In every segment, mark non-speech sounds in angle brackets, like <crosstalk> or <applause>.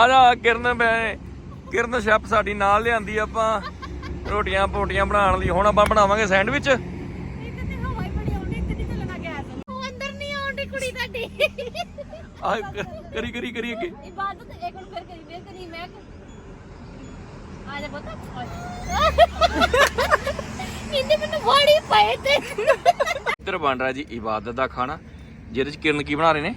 ਆ ਜਾ ਕਿਰਨ ਬੈ ਕਿਰਨ ਸ਼ੈਫ ਸਾਡੀ ਨਾਲ ਲਿਆਂਦੀ ਆਪਾਂ। ਰੋਟੀਆਂ ਪੋਟੀਆਂ ਬਣਾਉਣ ਲਈ। ਹੁਣ ਆਪਾਂ ਬਣਾਵਾਂਗੇ ਸੈਂਡਵਿਚ। ਆ ਕਰੀ ਕਰੀ ਕਰੀ ਅੱਗੇ। ਇਬਾਦਤ ਇੱਕ ਨੂੰ ਫਿਰ ਕਰੀ ਫਿਰ ਕਰੀ ਮੈਂ। ਆ ਜਾ ਬਤਾ ਇੰਨੇ ਮੈਨੂੰ ਬੜੀ ਪਏ ਤੇ। ਇੱਧਰ ਬਣ ਰਿਹਾ ਜੀ ਇਬਾਦਤ ਦਾ ਖਾਣਾ। ਜਿਹਦੇ ਚ ਕਿਰਨ ਕੀ ਬਣਾ ਰਹੇ ਨੇ?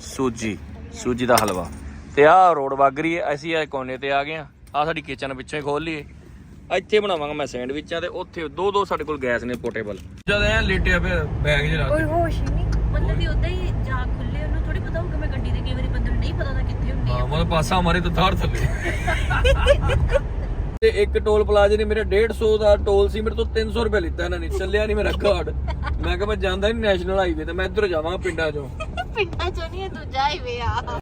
ਸੂਜੀ। ਸੂਜੀ ਦਾ ਹਲਵਾ। ਤੇ ਆਹ ਰੋਡ ਵਗ ਰਹੀ ਹੈ ਅਸੀਂ ਇਹ ਕੋਨੇ ਤੇ ਆ ਗਏ ਆ ਆ ਸਾਡੀ ਕਿਚਨ ਵਿੱਚੋਂ ਹੀ ਖੋਲ ਲਈਏ। ਇੱਥੇ ਬਣਾਵਾਂਗਾ ਮੈਂ ਸੈਂਡਵਿਚਾਂ ਤੇ ਉੱਥੇ ਦੋ ਦੋ ਸਾਡੇ ਕੋਲ ਗੈਸ ਨੇ ਪੋਰਟੇਬਲ ਜਦ ਐ ਲੇਟਿਆ ਪਿਆ ਬੈਗ ਜਿਹਾ ਕੋਈ ਹੋਸ਼ ਹੀ ਨਹੀਂ ਮਤਲਬ ਵੀ ਉਦਾਂ ਹੀ ਜਾ ਖੁੱਲੇ ਉਹਨੂੰ ਥੋੜੀ ਪਤਾ ਹੋਊਗਾ ਮੈਂ ਗੱਡੀ ਦੇ ਕਈ ਵਾਰੀ ਬੰਦੇ ਨੂੰ ਨਹੀਂ ਪਤਾ ਤਾਂ ਕਿੱਥੇ ਹੁੰਦੀ ਹਾਂ ਮਤਲਬ ਪਾਸਾ ਮਾਰੇ ਤਾਂ ਥਾਰ ਥੱਲੇ। ਤੇ ਇੱਕ ਟੋਲ ਪਲਾਜ਼ੇ ਨੇ ਮੇਰੇ 150 ਦਾ ਟੋਲ ਸੀ ਮੇਰੇ ਤੋਂ 300 ਰੁਪਏ ਲਿੱਤਾ ਇਹਨਾਂ ਨੇ ਚੱਲਿਆ ਨਹੀਂ ਮੇਰਾ ਕਾਰਡ ਮੈਂ ਕਿਹਾ ਮੈਂ ਜਾਂਦਾ ਨਹੀਂ ਨੈਸ਼ਨਲ ਹਾਈਵੇ ਤੇ ਮੈਂ ਇੱਧਰ ਜਾਵਾਂਗਾ ਪਿੰਡਾਂ ਚੋਂ। ਪਿੰਡਾਂ ਚੋਂ ਨਹੀਂ ਦੂਜਾ ਹੀ ਆ।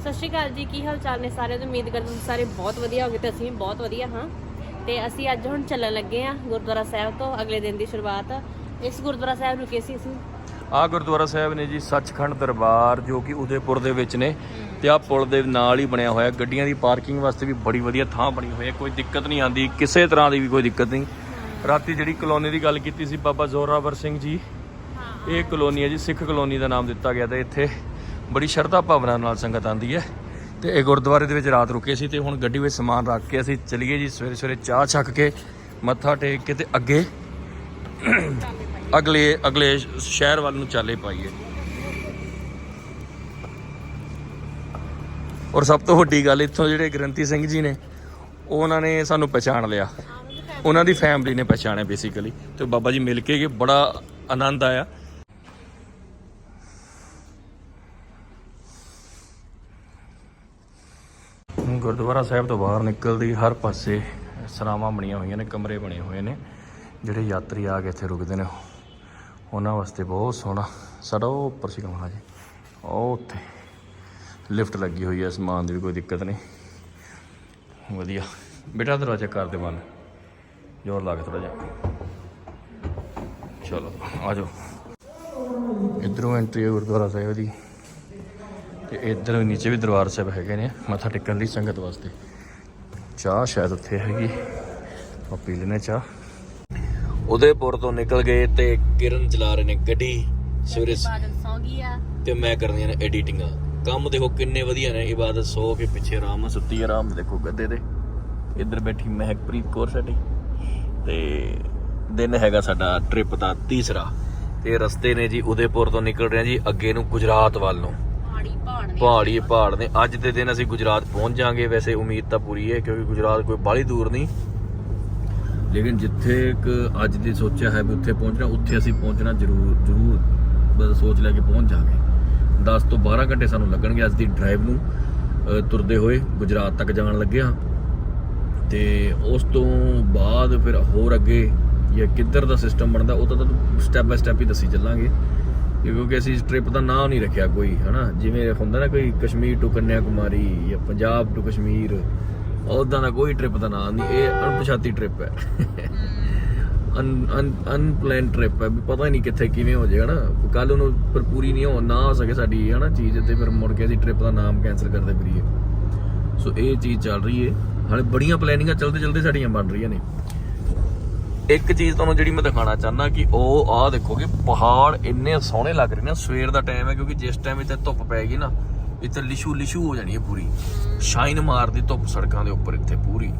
ਸਤਿ ਸ਼੍ਰੀ ਅਕਾਲ ਜੀ ਕੀ ਹਾਲ ਚਾਲ ਨੇ ਸਾਰਿਆਂ ਦੀ? ਉਮੀਦ ਕਰਦੇ ਤੁਸੀਂ ਸਾਰੇ ਬਹੁਤ ਵਧੀਆ ਹੋਗੇ ਤੇ ਅਸੀਂ ਵੀ ਬਹੁਤ ਵਧੀਆ ਹਾਂ। ਤੇ ਅਸੀਂ ਅੱਜ ਹੁਣ ਚੱਲਣ ਲੱਗੇ ਆ ਗੁਰਦੁਆਰਾ ਸਾਹਿਬ ਤੋਂ ਅਗਲੇ ਦਿਨ ਦੀ ਸ਼ੁਰੂਆਤ। ਇਸ ਗੁਰਦੁਆਰਾ ਸਾਹਿਬ ਰੁਕੇ ਸੀ ਅਸੀਂ? ਆ ਗੁਰਦੁਆਰਾ ਸਾਹਿਬ ਨੇ ਜੀ ਸੱਚਖੰਡ ਦਰਬਾਰ ਜੋ ਕਿ ਉਦੇਪੁਰ ਦੇ ਵਿੱਚ ਨੇ ਤੇ ਆ ਪੁਲ ਦੇ ਨਾਲ ਹੀ ਬਣਿਆ ਹੋਇਆ। ਗੱਡੀਆਂ ਦੀ ਪਾਰਕਿੰਗ ਵਾਸਤੇ ਵੀ ਬੜੀ ਵਧੀਆ ਥਾਂ ਬਣੀ ਹੋਈ ਹੈ ਕੋਈ ਦਿੱਕਤ ਨਹੀਂ ਆਂਦੀ ਕਿਸੇ ਤਰ੍ਹਾਂ ਦੀ ਵੀ ਕੋਈ ਦਿੱਕਤ ਨਹੀਂ। ਰਾਤੀ ਜਿਹੜੀ ਕਲੋਨੀ ਦੀ ਗੱਲ ਕੀਤੀ ਸੀ ਬਾਬਾ ਜ਼ੋਰਾਵਰ ਸਿੰਘ ਜੀ ਇਹ ਕਲੋਨੀ ਹੈ ਜੀ ਸਿੱਖ ਕਲੋਨੀ ਦਾ ਨਾਮ ਦਿੱਤਾ ਗਿਆ ਤੇ ਇੱਥੇ ਬੜੀ ਸ਼ਰਧਾ ਭਾਵਨਾ ਨਾਲ ਸੰਗਤ ਆਂਦੀ ਹੈ। ਤੇ ਇਹ ਗੁਰਦੁਆਰੇ ਦੇ ਵਿੱਚ ਰਾਤ ਰੁਕੇ ਸੀ ਤੇ ਹੁਣ ਗੱਡੀ ਵਿੱਚ ਸਮਾਨ ਰੱਖ ਕੇ ਅਸੀਂ ਚਲੀਏ ਜੀ, ਸਵੇਰੇ ਸਵੇਰੇ ਚਾਹ ਛੱਕ ਕੇ ਮੱਥਾ ਟੇਕ ਕੇ ਤੇ ਅੱਗੇ ਅਗਲੇ ਅਗਲੇ ਸ਼ਹਿਰ ਵੱਲ ਨੂੰ ਚਾਲੇ ਪਾਈਏ। ਔਰ ਸਭ ਤੋਂ ਵੱਡੀ ਗੱਲ ਇੱਥੋਂ ਜਿਹੜੇ ਗ੍ਰੰਥੀ ਸਿੰਘ ਜੀ ਨੇ, ਉਹਨਾਂ ਨੇ ਸਾਨੂੰ ਪਛਾਣ ਲਿਆ। ਉਹਨਾਂ ਦੀ ਫੈਮਿਲੀ ਨੇ ਪਛਾਣਿਆ ਬੇਸਿਕਲੀ ਤੇ ਬਾਬਾ ਜੀ ਮਿਲ ਕੇ ਗਏ ਬੜਾ ਆਨੰਦ ਆਇਆ। ਗੁਰਦੁਆਰਾ ਸਾਹਿਬ ਤੋਂ ਬਾਹਰ ਨਿਕਲਦੀ ਹਰ ਪਾਸੇ ਸਰਾਵਾਂ ਬਣੀਆਂ ਹੋਈਆਂ ਨੇ, ਕਮਰੇ ਬਣੇ ਹੋਏ ਨੇ। ਜਿਹੜੇ ਯਾਤਰੀ ਆ ਕੇ ਇੱਥੇ ਰੁਕਦੇ ਨੇ, ਉਹਨਾਂ ਵਾਸਤੇ ਬਹੁਤ ਸੋਹਣਾ ਸਾਡਾ ਉਹ ਉੱਪਰ ਸੀ ਕਮਰਾ ਜੀ। ਉਹ ਉੱਥੇ ਲਿਫਟ ਲੱਗੀ ਹੋਈ ਹੈ ਸਮਾਨ ਦੀ ਵੀ ਕੋਈ ਦਿੱਕਤ ਨਹੀਂ। ਵਧੀਆ। ਬੇਟਾ ਦਰਵਾਜ਼ਾ ਕਰ ਦੇ ਬੰਦ। ਜ਼ੋਰ ਲਾ ਕੇ ਥੋੜਾ ਜਿਹਾ। ਚਲੋ, ਆ ਜਾਓ। ਇਧਰੋਂ ਐਂਟਰੀ ਹੈ ਗੁਰਦੁਆਰਾ ਸਾਹਿਬ ਦੀ। ਤੇ ਇਧਰ ਨੀਚੇ ਵੀ ਦਰਬਾਰ ਸਾਹਿਬ ਹੈਗੇ ਨੇ ਮੱਥਾ ਟੇਕਣ ਲਈ ਸੰਗਤ ਵਾਸਤੇ। ਚਾਹ ਸ਼ਾਇਦ ਉੱਥੇ ਹੈਗੀ। ਉਹ ਪੀ ਲੈਣੇ ਚਾਹ। ਉਦੇਪੁਰ ਤੋਂ ਨਿਕਲ ਗਏ ਤੇ ਕਿਰਨ ਚਲਾ ਰਹੇ ਨੇ ਗੱਡੀ। ਸਵੇਰੇ ਬਾਦਲ ਸੌ ਗਈ ਆ। ਤੇ ਮੈਂ ਕਰਨੀਆਂ ਨੇ ਐਡੀਟਿੰਗਾਂ ਕੰਮ ਦੇਖੋ ਕਿੰਨੇ ਵਧੀਆ ਨੇ ਇਬਾਦਤ ਸੋ ਕੇ ਪਿੱਛੇ ਆਰਾਮ ਨਾਲ ਸੁੱਤੀ ਆਰਾਮ ਦੇਖੋ ਗੱਦੇ ਤੇ। ਇੱਧਰ ਬੈਠੀ ਮਹਿਕਪ੍ਰੀਤ ਕੌਰ ਸਾਡੀ। ਤੇ ਦਿਨ ਹੈਗਾ ਸਾਡਾ ਟ੍ਰਿਪ ਦਾ ਤੀਸਰਾ। ਤੇ ਰਸਤੇ ਨੇ ਜੀ ਉਦੇਪੁਰ ਤੋਂ ਨਿਕਲ ਰਹੇ ਜੀ ਅੱਗੇ ਨੂੰ ਗੁਜਰਾਤ ਵੱਲ ਨੂੰ। ਪਹਾੜੀ ਪਹਾੜ ਨੇ ਪਹਾੜੀ ਪਹਾੜ ਨੇ। ਅੱਜ ਦੇ ਦਿਨ ਅਸੀਂ ਗੁਜਰਾਤ ਪਹੁੰਚ ਜਾਾਂਗੇ। ਵੈਸੇ ਉਮੀਦ ਤਾਂ ਪੂਰੀ ਹੈ ਕਿਉਂਕਿ ਗੁਜਰਾਤ ਕੋਈ ਬਾਹਲੀ ਦੂਰ ਨਹੀਂ। ਲੇਕਿਨ ਜਿੱਥੇ ਇੱਕ ਅੱਜ ਦੀ ਸੋਚਿਆ ਹੈ ਵੀ ਉੱਥੇ ਪਹੁੰਚਣਾ ਉੱਥੇ ਅਸੀਂ ਪਹੁੰਚਣਾ ਜ਼ਰੂਰ ਜ਼ਰੂਰ। ਬਸ ਸੋਚ ਲੈ ਕੇ ਪਹੁੰਚ ਜਾਾਂਗੇ। 10 ਤੋਂ 12 ਘੰਟੇ ਸਾਨੂੰ ਲੱਗਣਗੇ ਅੱਜ ਦੀ ਡਰਾਈਵ ਨੂੰ। ਤੁਰਦੇ ਹੋਏ ਗੁਜਰਾਤ ਤੱਕ ਜਾਣ ਲੱਗਿਆ। ਤੇ ਉਸ ਤੋਂ ਬਾਅਦ ਫਿਰ ਹੋਰ ਅੱਗੇ ਜਾਂ ਕਿੱਧਰ ਦਾ ਸਿਸਟਮ ਬਣਦਾ ਉਹ ਤਾਂ ਤੁਹਾਨੂੰ ਸਟੈਪ ਬਾਈ ਸਟੈਪ ਹੀ ਦੱਸੀ ਚੱਲਾਂਗੇ। ਕਿਉਂਕਿ ਅਸੀਂ ਇਸ ਟ੍ਰਿਪ ਦਾ ਨਾਂ ਨਹੀਂ ਰੱਖਿਆ ਕੋਈ ਹਨਾ? ਜਿਵੇਂ ਹੁੰਦਾ ਨਾ ਕੋਈ ਕਸ਼ਮੀਰ ਟੂ ਕੰਨਿਆ ਕੁਮਾਰੀ ਜਾਂ ਪੰਜਾਬ ਟੂ ਕਸ਼ਮੀਰ ਉਦਾਂ ਦਾ ਕੋਈ ਟ੍ਰਿਪ ਦਾ ਨਾਂ ਨਹੀਂ ਇਹ ਅਣਪਛਾਤੀ ਟ੍ਰਿਪ ਹੈ। ਅਨ ਅਨਪਲਾਨ ਟ੍ਰਿਪ ਹੈ ਵੀ ਪਤਾ ਹੀ ਨਹੀਂ ਕਿੱਥੇ ਕਿਵੇਂ ਹੋ ਜਾਏਗਾ ਨਾ ਕੱਲ ਨੂੰ ਪਰ ਪੂਰੀ ਨਹੀਂ ਹੋ ਨਾ ਹੋ ਸਕੇ ਸਾਡੀ ਹਨਾ ਚੀਜ਼ ਤੇ ਫਿਰ ਮੁੜ ਕੇ ਅਸੀਂ ਟ੍ਰਿਪ ਦਾ ਨਾਮ ਕੈਨਸਲ ਕਰਦੇ ਫਿਰੀਏ ਸੋ ਇਹ ਚੀਜ਼ ਚੱਲ ਰਹੀ ਹੈ। ਹਾਲੇ ਬੜੀਆਂ ਪਲੈਨਿੰਗਾਂ ਚਲਦੇ ਚਲਦੇ ਸਾਡੀਆਂ ਬਣ ਰਹੀਆਂ ਨੇ। ਇੱਕ ਚੀਜ਼ ਤੁਹਾਨੂੰ ਜਿਹੜੀ ਮੈਂ ਦਿਖਾਣਾ ਚਾਹੁੰਦਾ ਕਿ ਉਹ ਆਹ ਦੇਖੋ ਕਿ ਪਹਾੜ ਇੰਨੇ ਸੋਹਣੇ ਲੱਗ ਰਹੇ ਨੇ ਸਵੇਰ ਦਾ ਟਾਈਮ ਹੈ ਕਿਉਂਕਿ ਜਿਸ ਟਾਈਮ ਇੱਥੇ ਧੁੱਪ ਪੈ ਗਈ ਨਾ ਇੱਥੇ ਲਿਸ਼ੂ ਲਿਸ਼ੂ ਹੋ ਜਾਣੀ ਹੈ ਪੂਰੀ। ਸ਼ਾਈਨ ਮਾਰਦੀ ਧੁੱਪ ਸੜਕਾਂ ਦੇ ਉੱਪਰ ਇੱਥੇ ਪੂਰੀ।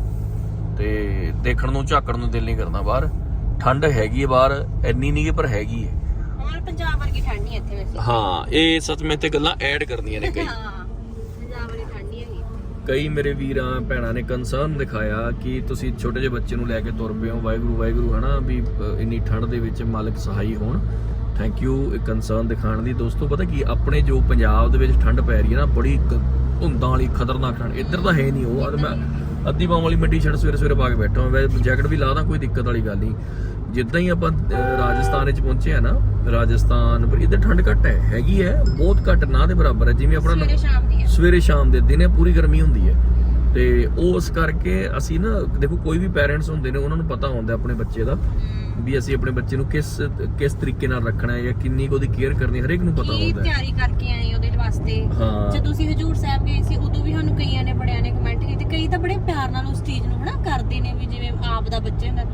ਤੇ ਦੇਖਣ ਨੂੰ ਝਾਕਣ ਨੂੰ ਦਿਲ ਨਹੀਂ ਕਰਦਾ ਬਾਹਰ। ਠੰਡ ਹੈਗੀ ਹੈ ਬਾਹਰ ਇੰਨੀ ਨਹੀਂ ਕਿ ਪਰ ਹੈਗੀ ਹੈ। ਹੁਣ ਪੰਜਾਬ ਵਰਗੀ ਠੰਡ ਨਹੀਂ ਇੱਥੇ ਵੈਸੇ। ਹਾਂ ਇਹ ਸੱਚ ਮੈਂ ਤੇ ਗੱਲਾਂ ਐਡ ਕਰਨੀਆਂ ਨੇ ਕਈ ਹਾਂ ਪੰਜਾਬ ਵਰਗੀ ਠੰਡ ਨਹੀਂ ਹੈਗੀ ਕਈ ਮੇਰੇ ਵੀਰਾਂ, ਭੈਣਾਂ ਨੇ ਕੰਸਰਨ ਦਿਖਾਇਆ ਕਿ ਤੁਸੀਂ ਛੋਟੇ ਜਿਹੇ ਬੱਚੇ ਨੂੰ ਲੈ ਕੇ ਤੁਰ ਪਏ ਹੋ। ਵਾਹਿਗੁਰੂ ਵਾਹਿਗੁਰੂ, ਹਨਾ, ਵੀ ਇੰਨੀ ਠੰਡ ਦੇ ਵਿੱਚ ਮਾਲਕ ਸਹਾਈ ਹੋਣ। ਥੈਂਕ ਯੂ ਇਹ ਕੰਸਰਨ ਦਿਖਾਉਣ ਦੀ। ਦੋਸਤੋ, ਪਤਾ ਕੀ, ਆਪਣੇ ਜੋ ਪੰਜਾਬ ਦੇ ਵਿੱਚ ਠੰਡ ਪੈ ਰਹੀ ਹੈ ਨਾ, ਬੜੀ ਕ- ਧੁੰਦਾਂ ਵਾਲੀ, ਖਤਰਨਾਕ ਠੰਡ। ਇੱਧਰ ਤਾਂ ਹੈ ਨਹੀਂ ਉਹ। ਅੱਜ ਮੈਂ ਅੱਧੀ ਬਾਹ ਵਾਲੀ ਮਿੱਟੀ ਸ਼ਰਟ ਸਵੇਰੇ ਸਵੇਰੇ ਪਾ ਕੇ ਬੈਠਾ ਹਾਂ। ਵੈਸੇ ਜੈਕਟ ਵੀ ਲਾ ਦਾਂ, ਕੋਈ ਦਿੱਕਤ ਵਾਲੀ ਗੱਲ ਨਹੀਂ। ਜਿੱਦਾਂ ਹੀ ਆਪਾਂ ਰਾਜਸਥਾਨ ਵਿੱਚ ਪਹੁੰਚੇ ਆ ਨਾ ਰਾਜਸਥਾਨ ਪਰ ਇੱਧਰ ਠੰਡ ਘੱਟ ਹੈ ਹੈਗੀ ਹੈ ਬਹੁਤ ਘੱਟ ਨਾ ਦੇ ਬਰਾਬਰ ਹੈ ਜਿਵੇਂ ਆਪਣਾ ਸਵੇਰੇ ਸ਼ਾਮ ਦੀ ਹੈ। ਸਵੇਰੇ ਸ਼ਾਮ ਦੇ ਦਿਨੇ ਪੂਰੀ ਗਰਮੀ ਹੁੰਦੀ ਹੈ। ਤੇ ਉਸ ਕਰਕੇ ਅਸੀਂ ਨਾ ਦੇਖੋ ਕੋਈ ਵੀ ਪੈਰੈਂਟਸ ਹੁੰਦੇ ਨੇ ਉਹਨਾਂ ਨੂੰ ਪਤਾ ਹੁੰਦਾ ਆਪਣੇ ਬੱਚੇ ਦਾ ਵੀ ਅਸੀਂ ਆਪਣੇ ਬੱਚੇ ਨੂੰ ਕਿਸ ਕਿਸ ਤਰੀਕੇ ਨਾਲ ਰੱਖਣਾ ਹੈ ਜਾਂ ਕਿੰਨੀ ਕੁ ਉਹਦੀ ਕੇਅਰ ਕਰਨੀ ਹਰੇਕ ਨੂੰ ਪਤਾ ਹੁੰਦਾ ਹੈ। ਤਿਆਰੀ ਕਰਕੇ ਆਏ ਉਹਦੇ ਵਾਸਤੇ? ਜਦੋਂ ਤੁਸੀਂ ਹਜੂਰ ਸਾਹਿਬ ਗਏ ਸੀ ਉਦੋਂ ਵੀ ਸਾਨੂੰ ਕਈਆਂ ਨੇ ਬੜਿਆਂ ਨੇ ਕਮੈਂਟ ਕੀਤੇ। ਕਈ ਤਾਂ ਬੜੇ ਪਿਆਰ ਨਾਲ ਉਸ ਚੀਜ਼ ਨੂੰ ਹਨਾ ਕਰਦੇ ਨੇ ਵੀ ਜਿਵੇਂ ਆਪ ਦਾ ਬੱਚੇ ਹੁੰਦਾ।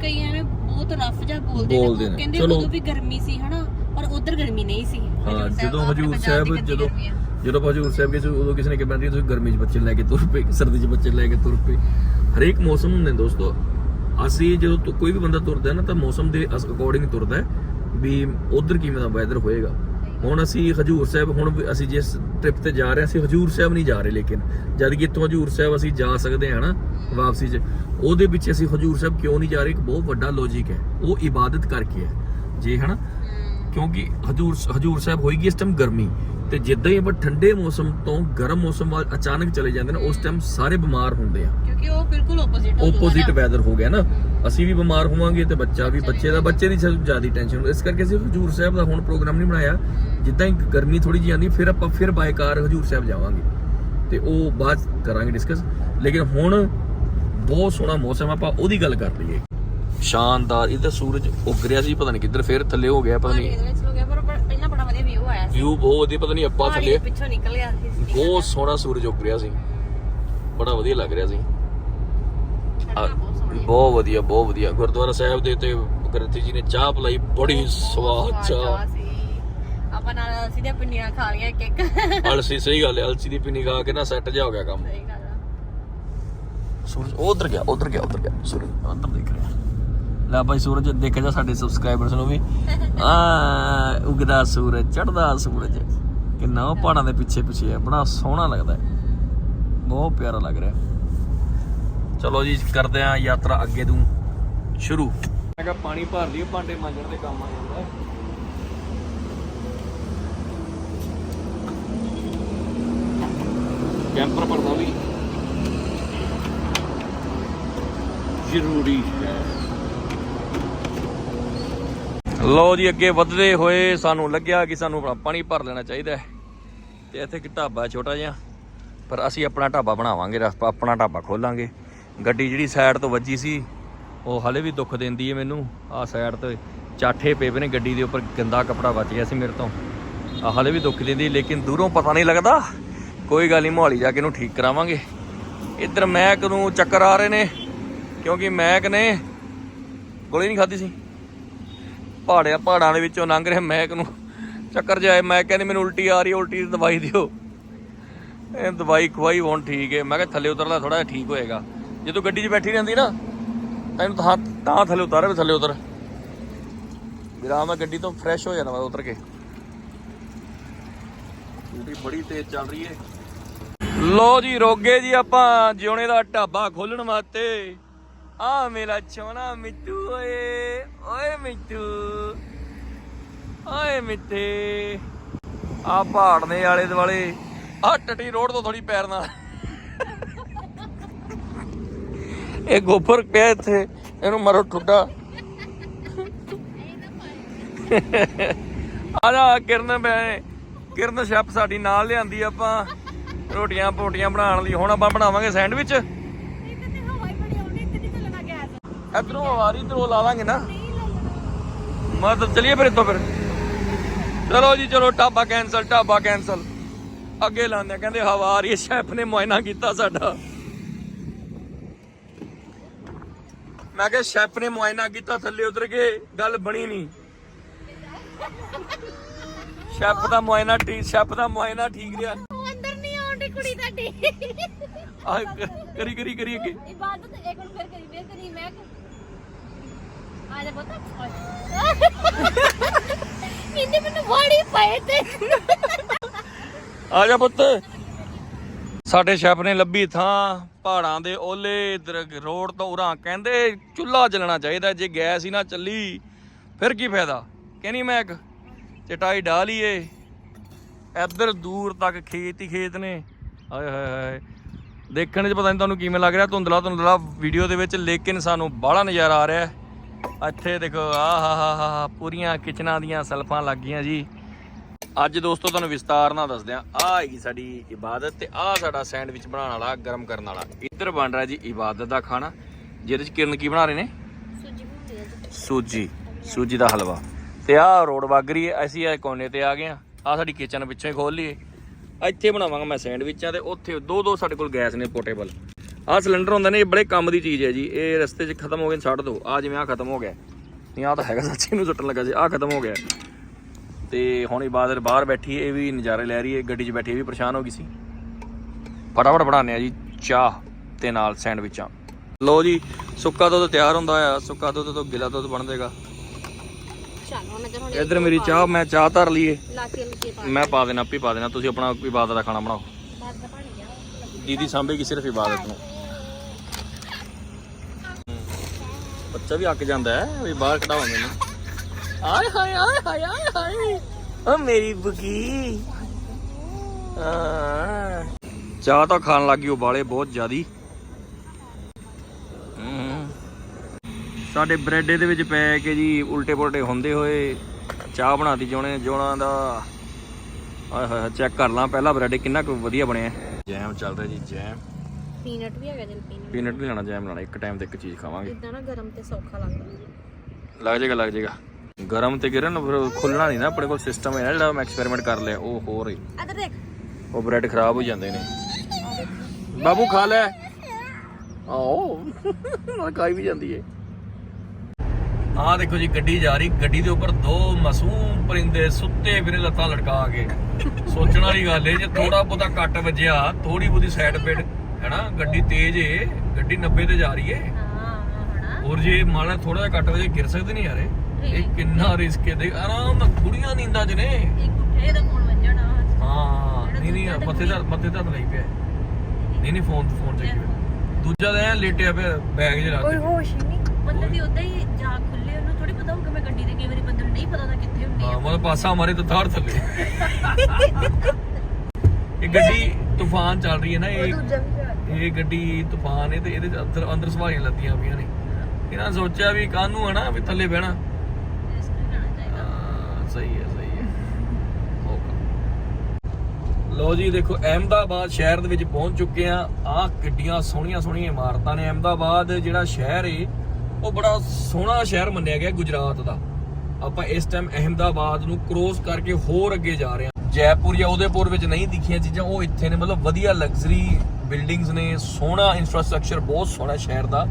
ਕਈ ਐਵੇਂ ਬਹੁਤ ਰਫ ਜਿਹਾ ਬੋਲਦੇ ਬੋਲਦੇ ਨੇ। ਕਹਿੰਦੇ ਚਲੋ। ਉਦੋਂ ਵੀ ਗਰਮੀ ਸੀ ਹਨਾ? ਪਰ ਉਧਰ ਗਰਮੀ ਨਹੀਂ ਸੀ। ਹਾਂ ਹਜ਼ੂਰ ਸਾਹਿਬ, ਜਦੋਂ ਆਪਣੇ ਹਜੂਰ ਪੰਜਾਬ ਸਾਹਿਬ ਕਿੰਨੀ ਜਦੋਂ ਗਰਮੀ ਆ। ਜਦੋਂ ਆਪਾਂ ਹਜੂਰ ਸਾਹਿਬ ਗਏ ਸੀ ਉਦੋਂ ਕਿਸੇ ਨੇ ਕਿਹਾ ਤੁਸੀਂ ਗਰਮੀ 'ਚ ਬੱਚੇ ਲੈ ਕੇ ਤੁਰ ਪਏ ਸਰਦੀ 'ਚ ਬੱਚੇ ਲੈ ਕੇ ਤੁਰ ਪਏ। ਹਰੇਕ ਮੌਸਮ ਹੁੰਦੇ ਨੇ ਦੋਸਤੋ। ਅਸੀਂ ਜਦੋਂ ਤੋਂ ਕੋਈ ਵੀ ਬੰਦਾ ਤੁਰਦਾ ਹੈ ਨਾ ਤਾਂ ਮੌਸਮ ਦੇ ਅਕੋਰਡਿੰਗ ਤੁਰਦਾ ਹੈ ਵੀ ਉਧਰ ਕਿਵੇਂ ਦਾ ਵੈਦਰ ਹੋਏਗਾ। ਹੁਣ ਅਸੀਂ ਹਜੂਰ ਸਾਹਿਬ ਹੁਣ ਅਸੀਂ ਜਿਸ ਟ੍ਰਿਪ ਤੇ ਜਾ ਰਹੇ ਅਸੀਂ ਹਜੂਰ ਸਾਹਿਬ ਨਹੀਂ ਜਾ ਰਹੇ ਲੇਕਿਨ ਜਦ ਕਿ ਇੱਥੋਂ ਹਜੂਰ ਸਾਹਿਬ ਅਸੀਂ ਜਾ ਸਕਦੇ ਹਾਂ ਨਾ ਵਾਪਸੀ 'ਚ ਉਹਦੇ ਵਿੱਚ ਅਸੀਂ ਹਜੂਰ ਸਾਹਿਬ ਕਿਉਂ ਨਹੀਂ ਜਾ ਰਹੇ? ਇੱਕ ਬਹੁਤ ਵੱਡਾ ਲੌਜੀਕ ਹੈ ਉਹ ਇਬਾਦਤ ਕਰਕੇ ਹੈ। ਜੇ ਹਨਾ ਹਮ, ਕਿਉਂਕਿ ਹਜੂਰ ਹਜੂਰ ਸਾਹਿਬ ਹੋਏਗੀ ਇਸ ਟਾਈਮ ਗਰਮੀ ਤੇ ਜਿੱਦਾਂ ਹੀ ਆਪਾਂ ਠੰਡੇ ਮੌਸਮ ਤੋਂ ਗਰਮ ਮੌਸਮ ਵੱਲ ਅਚਾਨਕ ਚਲੇ ਜਾਂਦੇ ਨੇ ਉਸ ਟਾਈਮ ਸਾਰੇ ਬਿਮਾਰ ਹੁੰਦੇ ਆ। ਕਿਉਂਕਿ ਉਹ ਬਿਲਕੁਲ ਆਪੋਜ਼ਿਟ ਓਪੋਜ਼ਿਟ ਵੈਦਰ ਹੋ ਗਿਆ ਨਾ। ਅਸੀਂ ਵੀ ਬਿਮਾਰ ਹੋਵਾਂਗੇ ਤੇ ਬੱਚਾ ਵੀ ਬੱਚੇ ਦਾ ਬੱਚੇ ਦੀ ਜ਼ਿਆਦਾ ਟੈਨਸ਼ਨ ਇਸ ਕਰਕੇ ਅਸੀਂ ਹਜੂਰ ਸਾਹਿਬ ਦਾ ਹੁਣ ਪ੍ਰੋਗਰਾਮ ਨਹੀਂ ਬਣਾਇਆ। ਜਿੱਦਾਂ ਹੀ ਗਰਮੀ ਥੋੜੀ ਜਿਹੀ ਆਂਦੀ ਫਿਰ ਆਪਾਂ ਫਿਰ ਬਾਈਕਾਰ ਹਜੂਰ ਸਾਹਿਬ ਜਾਵਾਂਗੇ। ਤੇ ਉਹ ਬਾਅਦ ਕਰਾਂਗੇ ਡਿਸਕਸ ਲੇਕਿਨ ਹੁਣ ਬਹੁਤ ਸੋਹਣਾ ਮੌਸਮ ਆਪਾਂ ਉਹਦੀ ਗੱਲ ਕਰ ਲਈਏ। ਸ਼ਾਨਦਾਰ ਇਹ ਤਾਂ ਸੂਰਜ ਉੱਗ ਰਿਹਾ ਸੀ ਪਤਾ ਨਹੀਂ ਕਿੱਧਰ ਫਿਰ ਥੱਲੇ ਹੋ ਗਿਆ ਪਤਾ ਨਹੀਂ। ਇਹਦੇ ਵਿੱਚ ਹੋ ਗਿਆ ਪਰ ਪਹਿਲਾਂ ਬੜਾ ਵਧੀਆ ਵਿਊ ਆਇਆ ਸੀ। ਵਿਊ ਬਹੁਤ ਵਧੀਆ ਪਤਾ ਨਹੀਂ ਆਪਾਂ ਥੱਲੇ ਦੇ ਪਿੱਛੋਂ ਨਿਕਲ ਗਿਆ ਸੀ ਬਹੁਤ ਸੋਹਣਾ ਸੂਰਜ ਉੱਗ ਰਿਹਾ ਸੀ। ਬੜਾ ਵਧੀਆ ਲੱਗ ਰਿਹਾ ਸੀ। ਬਹੁਤ ਵਧੀਆ ਬਹੁਤ ਵਧੀਆ। ਗੁਰਦੁਆਰਾ ਸਾਹਿਬ ਦੇ ਤੇ ਗ੍ਰੰਥੀ ਜੀ ਨੇ ਚਾਹ ਪਲਾਈ ਬੜੀ ਸਵਾਦ ਚਾਹ। ਸੀ। ਆਪਾਂ ਨਾਲ ਸਿੱਧੇ ਪਿੰਨੀਆਂ ਖਾ ਲਈਆਂ ਇੱਕ ਇੱਕ। ਅਲਸੀ ਸਹੀ ਗੱਲ ਹੈ ਅਲਸੀ ਦੀ ਪਿੰਨੀ ਖਾ ਕੇ ਨਾ ਸੈੱਟ ਜਾ ਹੋ ਗਿਆ ਕੰਮ। ਸਹੀ ਗੱਲ ਆ। ਸੂਰਜ ਉਧਰ ਗਿਆ ਉਧਰ ਗਿਆ ਉਧਰ ਗਿਆ। ਸੂਰਜ ਉਧਰ ਦੇਖ ਰਿਹਾ। ਲੈ ਭਾਈ ਸੂਰਜ, ਦੇਖਿਆ ਜਾ ਸਾਡੇ ਸਬਸਕ੍ਰਾਈਬਰਸ ਨੂੰ ਵੀ। ਆ, ਉਗਦਾ ਸੂਰਜ ਚੜਦਾ ਸੂਰਜ। ਕਿੰਨਾ ਉਹ ਪਹਾੜਾਂ ਦੇ ਪਿੱਛੇ ਪਿੱਛੇ ਹੈ ਬੜਾ ਸੋਹਣਾ ਲੱਗਦਾ ਹੈ। ਬਹੁਤ ਪਿਆਰਾ ਲੱਗ ਰਿਹਾ। ਚਲੋ ਜੀ, ਕਰਦੇ ਆ ਯਾਤਰਾ ਅੱਗੇ ਤੋਂ ਸ਼ੁਰੂ। ਮੈਂ ਕਿਹਾ ਪਾਣੀ ਭਰ ਲਈਏ, ਭਾਂਡੇ ਮਾਂਜਣ ਦੇ ਕੰਮ ਆ ਜਾਂਦਾ ਹੈ। ਕੈਂਪਰ ਭਰਨਾ ਵੀ ਜ਼ਰੂਰੀ ਹੈ। ਲੋ ਜੀ, ਅੱਗੇ ਵੱਧਦੇ ਹੋਏ ਸਾਨੂੰ ਲੱਗਿਆ ਕਿ ਸਾਨੂੰ ਆਪਣਾ ਪਾਣੀ ਭਰ ਲੈਣਾ ਚਾਹੀਦਾ ਹੈ। ਤੇ ਇੱਥੇ ਇੱਕ ਢਾਬਾ ਛੋਟਾ ਜਿਹਾ, ਪਰ ਅਸੀਂ ਆਪਣਾ ਢਾਬਾ ਬਣਾਵਾਂਗੇ ਆਪਣਾ ਢਾਬਾ ਖੋਲਾਂਗੇ। ਗੱਡੀ ਜਿਹੜੀ ਸਾਈਡ ਤੋਂ ਵੱਜੀ ਸੀ, ਉਹ ਹਲੇ ਵੀ ਦੁੱਖ ਦਿੰਦੀ ਹੈ ਮੈਨੂੰ। ਆਹ ਸਾਈਡ ਤੇ ਚਾਠੇ ਪਏ ਪਏ ਨੇ ਗੱਡੀ ਦੇ ਉੱਪਰ, ਗੰਦਾ ਕਪੜਾ ਵੱਜ ਗਿਆ ਸੀ ਮੇਰੇ ਤੋਂ। ਆ ਹਲੇ ਵੀ ਦੁੱਖ ਦਿੰਦੀ, ਲੇਕਿਨ ਦੂਰੋਂ ਪਤਾ ਨਹੀਂ ਲੱਗਦਾ। ਕੋਈ ਗੱਲ ਨਹੀਂ, ਮੋਹਾਲੀ ਜਾ ਕੇ ਇਹਨੂੰ ਠੀਕ ਕਰਾਵਾਂਗੇ। ਇੱਧਰ ਮਹਿਕ ਨੂੰ ਚੱਕਰ ਆ ਰਹੇ ਨੇ, ਕਿਉਂਕਿ ਮਹਿਕ ਨੇ ਗੋਲੀ ਨਹੀਂ ਖਾਧੀ ਸੀ। ਪਹਾੜਿਆਂ ਪਹਾੜਾਂ ਦੇ ਵਿੱਚੋਂ ਲੰਘ ਰਿਹਾ ਮੈਕ ਨੂੰ। ਚੱਕਰ ਜਾਏ ਮੈਂ ਕਹਿੰਦੀ ਮੈਨੂੰ ਉਲਟੀ ਆ ਰਹੀ ਉਲਟੀ ਦੀ ਦਵਾਈ ਦਿਓ। ਇਹ ਦਵਾਈ ਖਵਾਈ, ਹੁਣ ਠੀਕ ਹੈ। ਮੈਂ ਕਿਹਾ ਥੱਲੇ ਉਤਰਦਾ ਥੋੜਾ ਜਿਹਾ ਠੀਕ ਹੋਏਗਾ। ਜੇ ਤੂੰ ਗੱਡੀ 'ਚ ਬੈਠੀ ਰਹਿੰਦੀ ਨਾ, ਤੈਨੂੰ ਤਾਂ ਤਾਂ ਥੱਲੇ ਉਤਾਰੇ ਥੱਲੇ ਉਤਰ। ਵਿਰਾਮ ਮੈਂ ਗੱਡੀ ਤੋਂ ਫਰੈਸ਼ ਹੋ ਜਾਣਾ ਮੈਂ ਉਤਰ ਕੇ। ਸਕੂਟਰੀ ਬੜੀ ਤੇਜ਼ ਚੱਲ ਰਹੀ ਹੈ। ਲੋ ਜੀ, ਰੋਗੇ ਜੀ ਆਪਾਂ ਜਿਉਣੇ ਦਾ ਢਾਬਾ ਖੋਲਣ ਵਾਸਤੇ। ਆ ਮੇਰਾ ਚੋਣਾ ਮਿੱਟੂ ਓਏ ਓਏ ਮਿੱਟੂ ਓਏ ਮਿੱਠੇ ਆ ਪਹਾੜ ਦੇ ਆਲੇ ਦੁਆਲੇ ਆ ਟੱਟੀ ਰੋਡ ਤੋਂ ਥੋੜੀ ਪੈਰ ਨਾਲ ਇਹ ਗੋਫਰ ਪਿਆ ਇੱਥੇ ਇਹਨੂੰ ਮਰੋ ਠੁੱਡਾ ਆ ਜਾ ਕਿਰਨ ਮੈਂ ਕਿਰਨ ਸ਼ੈਫ ਸਾਡੀ ਨਾਲ ਲਿਆਂਦੀ ਆਪਾਂ ਰੋਟੀਆਂ ਪੋਟੀਆਂ ਬਣਾਉਣ ਲਈ ਹੁਣ ਆਪਾਂ ਬਣਾਵਾਂਗੇ ਸੈਂਡਵਿਚ ਇਧਰੋਂ ਆਵਾਰੀ ਇਧਰੋਂ ਲਾ ਲਾਂਗੇ ਨਾ। ਮਤਲਬ ਚਲਿਏ ਫਿਰ ਇੱਥੋਂ ਫਿਰ। ਚਲੋ ਜੀ ਚਲੋ ਢਾਬਾ ਕੈਨਸਲ ਢਾਬਾ ਕੈਨਸਲ ਅੱਗੇ ਲਾਉਂਦੇ ਆ, ਕਹਿੰਦੇ ਹਵਾ ਆ ਰਹੀ ਹੈ ਸ਼ੈਫ ਨੇ ਮੁਆਇਨਾ ਕੀਤਾ ਸਾਡਾ। ਮੈਂ ਕਿਹਾ ਸ਼ੈਫ ਨੇ ਮੁਆਇਨਾ ਕੀਤਾ ਥੱਲੇ ਉਤਰ ਕੇ ਗੱਲ ਬਣੀ ਨਹੀਂ। ਸ਼ੈਫ ਦਾ ਮੁਆਇਨਾ ਠੀਕ ਸ਼ੈਫ ਦਾ ਮੁਆਇਨਾ ਠੀਕ ਰਿਹਾ। ਅੰਦਰ ਨਹੀਂ ਆਉਂਦੀ ਕੁੜੀ ਤੁਹਾਡੀ। ਆ ਕਰੀ ਕਰੀ ਕਰੀ ਅੱਗੇ। ਇਬਾਦਤ ਇੱਕ ਮਿੰਟ ਫਿਰ ਕਰੀ ਫਿਰ ਕਰੀ। ਮੈਂ ਆਜਾ ਜਾ ਬਤਾ ਮੈਨੂੰ ਬੜੀ ਪਏ ਤੇ। ਆ ਪੁੱਤ। ਸਾਡੇ ਸ਼ੈਫ ਨੇ ਲੱਭੀ ਥਾਂ ਪਹਾੜਾਂ ਦੇ ਓਲੇ ਇਧਰ ਰੋਡ ਤੋਂ ਉਰਾਂ ਕਹਿੰਦੇ ਚੁੱਲ੍ਹਾ ਚੱਲਣਾ ਚਾਹੀਦਾ, ਜੇ ਗੈਸ ਹੀ ਨਾ ਚੱਲੀ, ਫਿਰ ਕੀ ਫਾਇਦਾ? ਕਹਿੰਦੀ ਮੈਂ ਇੱਕ ਚਟਾਈ ਢਾ ਲਈਏ। ਇੱਧਰ ਦੂਰ ਤੱਕ ਖੇਤ ਹੀ ਖੇਤ ਨੇ। ਆਏ ਹਾਏ ਹਾਏ। ਦੇਖਣ 'ਚ ਪਤਾ ਨਹੀਂ ਤੁਹਾਨੂੰ ਕਿਵੇਂ ਲੱਗ ਰਿਹਾ ਧੁੰਦਲਾ ਧੁੰਦਲਾ ਵੀਡੀਓ ਦੇ ਵਿੱਚ, ਲੇਕਿਨ ਸਾਨੂੰ ਬਾਹਲਾ ਨਜ਼ਾਰਾ ਆ ਰਿਹਾ। ਹੈ। ਇੱਥੇ ਦੇਖੋ ਆਹ ਹਾ ਹਾ ਹਾ ਹਾ ਪੂਰੀਆਂ ਕਿਚਨਾਂ ਦੀਆਂ ਸਲਫਾਂ ਲੱਗ ਗਈਆਂ ਜੀ। ਅੱਜ ਦੋਸਤੋ ਤੁਹਾਨੂੰ ਵਿਸਤਾਰ ਨਾਲ ਦੱਸਦੇ ਆ ਆ ਹੈਗੀ ਸਾਡੀ ਇਬਾਦਤ ਤੇ ਆ ਸਾਡਾ ਸੈਂਡਵਿਚ ਬਣਾਉਣ ਵਾਲਾ ਗਰਮ ਕਰਨ ਵਾਲਾ। ਇੱਧਰ ਬਣ ਰਿਹਾ ਜੀ ਇਬਾਦਤ ਦਾ ਖਾਣਾ। ਜਿਹਦੇ ਚ ਕਿਰਨ ਕੀ ਬਣਾ ਰਹੇ ਨੇ? ਸੁਜੀ ਸੂਜੀ ਦਾ ਹਲਵਾ। ਤੇ ਆਹ ਰੋਡ ਵਗ ਰਹੀ ਹੈ ਅਸੀਂ ਇਹ ਕੋਨੇ ਤੇ ਆ ਗਏ ਆ ਆ ਸਾਡੀ ਕਿਚਨ ਹੀ ਖੋਲ ਲਈਏ। ਇੱਥੇ ਬਣਾਵਾਂਗਾ ਮੈਂ ਸੈਂਡਵਿਚਾਂ ਤੇ ਉੱਥੇ ਦੋ ਦੋ ਸਾਡੇ ਕੋਲ ਗੈਸ ਨੇ ਪੋਰਟੇਬਲ ਆਹ ਸਿਲੰਡਰ ਹੁੰਦੇ ਨੇ ਇਹ ਬੜੇ ਕੰਮ ਦੀ ਚੀਜ਼ ਹੈ ਜੀ। ਇਹ ਰਸਤੇ 'ਚ ਖਤਮ ਹੋ ਗਏ ਛੱਡ ਦਿਓ ਆ ਜਿਵੇਂ ਆ ਖਤਮ ਹੋ ਗਿਆ। ਨਹੀਂ ਆ ਤਾਂ ਹੈਗਾ ਸੱਚੀ ਨੂੰ ਸੁੱਟਣ ਲੱਗਾ ਸੀ। ਆ ਖਤਮ ਹੋ ਗਿਆ। ਤੇ ਹੁਣ ਇਬਾਦਤ ਬਾਹਰ ਬੈਠੀ ਇਹ ਵੀ ਨਜ਼ਾਰੇ ਲੈ ਰਹੀ ਹੈ। ਗੱਡੀ 'ਚ ਬੈਠੀ ਇਹ ਵੀ ਪਰੇਸ਼ਾਨ ਹੋ ਗਈ ਸੀ। ਫਟਾਫਟ ਬਣਾਉਂਦੇ ਆ ਜੀ ਚਾਹ ਤੇ ਨਾਲ ਸੈਂਡਵਿਚਾਂ। ਲੋ ਜੀ ਸੁੱਕਾ ਦੁੱਧ ਤਿਆਰ ਹੁੰਦਾ ਆ। ਸੁੱਕਾ ਦੁੱਧ ਤੋਂ ਗਿਲਾ ਦੁੱਧ ਬਣ ਜਾਏਗਾ। ਇੱਧਰ ਮੇਰੀ ਚਾਹ ਮੈਂ ਚਾਹ ਧਰ ਲਈਏ। ਮੈਂ ਪਾ ਦੇਣਾ ਆਪੇ ਪਾ ਦੇਣਾ। ਤੁਸੀਂ ਆਪਣਾ ਇਬਾਦਤ ਦਾ ਖਾਣਾ ਬਣਾਓ। ਦੀਦੀ ਸਾਂਭੇਗੀ ਸਿਰਫ ਇਬਾਦਤ ਨੂੰ ਬੱਚਾ ਵੀ ਅੱਕ ਜਾਂਦਾ ਹੈ, ਵੀ ਬਾਹਰ ਕਢਾਓ ਮੈਨੂੰ ਆਏ ਹਾਏ ਆਏ ਹਾਏ ਆਏ ਹਾਏ। ਓ ਮੇਰੀ ਬੁਗੀ। ਚਾਹ ਤਾਂ ਖਾਣ ਲੱਗੀ ਉਬਾਲੇ ਬਹੁਤ ਜ਼ਿਆਦੀ। ਸਾਡੇ ਬ੍ਰੈਡ ਦੇ ਵਿੱਚ ਪੈ ਕੇ ਜੀ ਉਲਟੇ ਪੁਲਟੇ ਹੁੰਦੇ ਹੋਏ ਚਾਹ ਬਣਾਤੀ ਜੋਣੇ ਜੋਣਾ ਦਾ। ਆਏ ਚੈੱਕ ਕਰ ਲਾਂ, ਪਹਿਲਾ ਬ੍ਰੈਡ ਕਿੰਨਾ ਕੁ ਵਧੀਆ ਬਣਿਆ। ਜੈਮ ਚੱਲ ਰਿਹਾ ਜੀ, ਜੈਮ। ਪੀਨਟ ਵੀ ਹੈਗਾ ਜਨ ਪੀਨਟ ਪੀਨਟ ਵੀ ਲੈਣਾ ਜੈਮ ਲੈਣਾ ਇੱਕ ਟਾਈਮ ਤੇ ਇੱਕ ਚੀਜ਼ ਖਾਵਾਂਗੇ। ਇਦਾਂ ਨਾ ਗਰਮ ਤੇ ਸੌਖਾ ਲੱਗਦਾ। ਲੱਗ ਜਾਏਗਾ ਲੱਗ ਜਾਏਗਾ ਗਰਮ ਤੇ ਗਿਰਨ ਫਿਰ ਖੁੱਲਣਾ ਨਹੀਂ ਨਾ ਆਪਣੇ ਕੋਲ ਸਿਸਟਮ ਹੈ ਨਾ ਜਿਹੜਾ ਮੈਂ ਐਕਸਪੈਰੀਮੈਂਟ ਕਰ ਲਿਆ ਉਹ ਹੋਰ ਹੀ ਇੱਧਰ ਦੇਖ। ਉਹ ਬ੍ਰੈਡ ਖਰਾਬ ਹੋ ਜਾਂਦੇ ਨੇ। ਬਾਬੂ ਖਾ ਲੈ। ਆਓ ਨਾਲ ਖਾਈ ਵੀ ਜਾਂਦੀ ਏ। ਆਹ ਦੇਖੋ ਜੀ ਗੱਡੀ ਜਾ ਰਹੀ ਗੱਡੀ ਦੇ ਉੱਪਰ ਦੋ ਮਾਸੂਮ ਪਰਿੰਦੇ ਸੁੱਤੇ ਫਿਰੇ ਲੱਤਾਂ ਲਟਕਾ ਕੇ। ਸੋਚਣ ਵਾਲੀ ਗੱਲ ਏ ਜੇ ਥੋੜਾ ਬਹੁਤਾ ਕੱਟ ਵੱਜਿਆ ਥੋੜੀ ਬਹੁਤੀ ਸਾਈਡ ਪੇਡ ਹੈਨਾ? ਗੱਡੀ ਤੇਜ਼ ਏ ਗੱਡੀ 90 ਤੇ ਜਾ ਰਹੀ ਏ। ਹਾਂ ਹਣਾ ਔਰ ਜੇ ਮਾੜਾ ਥੋੜਾ ਜਿਹਾ ਕੱਟ ਵਜੇ ਗਿਰ ਸਕਦੇ ਨਹੀਂ ਯਾਰੇ ਇਹ। ਕਿੰਨਾ ਰਿਸਕ ਹੈ ਦੇਖ ਆਰਾਮ ਨਾਲ ਕੁੜੀਆਂ ਨੀਂਦਾਂ 'ਚ ਨੇ। ਇੱਕ ਉੱਠੇ ਦਾ ਫੋਨ ਵੱਜਣਾ ਹਾਂ ਨਹੀਂ ਨਹੀਂ ਮੱਥੇ ਦਾ ਮੱਥੇ ਦਾ ਨਹੀਂ ਪਿਆ। ਨਹੀਂ ਨਹੀਂ ਫੋਨ ਫੋਨ ਚੱਕੀ ਹੋਇਆ। ਦੂਜਾ ਤਾਂ ਐ ਲੇਟਿਆ ਪਿਆ ਬੈਗ 'ਚ ਰੱਖ ਕੋਈ। ਹੋਸ਼ ਹੀ ਨਹੀਂ। ਬੰਦੇ ਦੀ ਉਦਾਂ ਹੀ ਜਾ ਖੁੱਲੇ ਉਹਨੂੰ ਥੋੜੀ ਪਤਾ ਹੋਊਗਾ ਮੈਂ ਗੱਡੀ ਦੇ ਕਈ ਵਾਰੀ ਬੰਦੇ ਨੂੰ ਨਹੀਂ ਪਤਾ ਤਾਂ ਕਿੱਥੇ ਹੁੰਦੀ ਹਾਂ ਮਤਲਬ ਪਾਸਾ ਮਾਰੇ ਤਾਂ ਤਾਰ ਥੱਲੇ। <laughs> ਇਹ ਗੱਡੀ ਤੂਫਾਨ ਚੱਲ ਰਹੀ ਹੈ ਨਾ ਇਹ ਵੀ ਇਹ ਗੱਡੀ ਤੂਫਾਨ ਹੈ ਤੇ ਇਹਦੇ 'ਚ ਅੰਦਰ ਅੰਦਰ ਸਵਾਰੀਆਂ ਲੱਦੀਆਂ ਪਈਆਂ ਨੇ। ਇਹਨਾਂ ਸੋਚਿਆ ਵੀ ਕਾਹਨੂੰ ਹੈ ਨਾ ਵੀ ਥੱਲੇ ਬਹਿਣਾ। ਹਾਂ, ਸਹੀ ਹੈ ਸਹੀ ਹੈ। ਲੋ ਜੀ ਦੇਖੋ ਅਹਿਮਦਾਬਾਦ ਸ਼ਹਿਰ ਦੇ ਵਿੱਚ ਪਹੁੰਚ ਚੁੱਕੇ ਆ ਆਹ ਕਿੱਡੀਆਂ ਸੋਹਣੀਆਂ ਸੋਹਣੀਆਂ ਇਮਾਰਤਾਂ ਨੇ। ਅਹਿਮਦਾਬਾਦ ਜਿਹੜਾ ਸ਼ਹਿਰ ਏ ਉਹ ਬੜਾ ਸੋਹਣਾ ਸ਼ਹਿਰ ਮੰਨਿਆ ਗਿਆ ਗੁਜਰਾਤ ਦਾ। ਆਪਾਂ ਇਸ ਟਾਈਮ ਅਹਿਮਦਾਬਾਦ ਨੂੰ ਕ੍ਰੋਸ ਕਰਕੇ ਹੋਰ ਅੱਗੇ ਜਾ ਰਹੇ ਹਾਂ। ਜੈਪੁਰ ਜਾਂ ਉਦੈਪੁਰ ਵਿੱਚ ਨਹੀਂ ਦਿਖੀਆਂ ਚੀਜ਼ਾਂ ਉਹ ਇੱਥੇ ਨੇ। ਮਤਲਬ ਵਧੀਆ ਲਗਜ਼ਰੀ ਬਿਲਡਿੰਗਸ ਨੇ ਸੋਹਣਾ ਇਨਫਰਾਸਟ੍ਰਕਚਰ ਬਹੁਤ ਸੋਹਣਾ ਸ਼ਹਿਰ ਦਾ।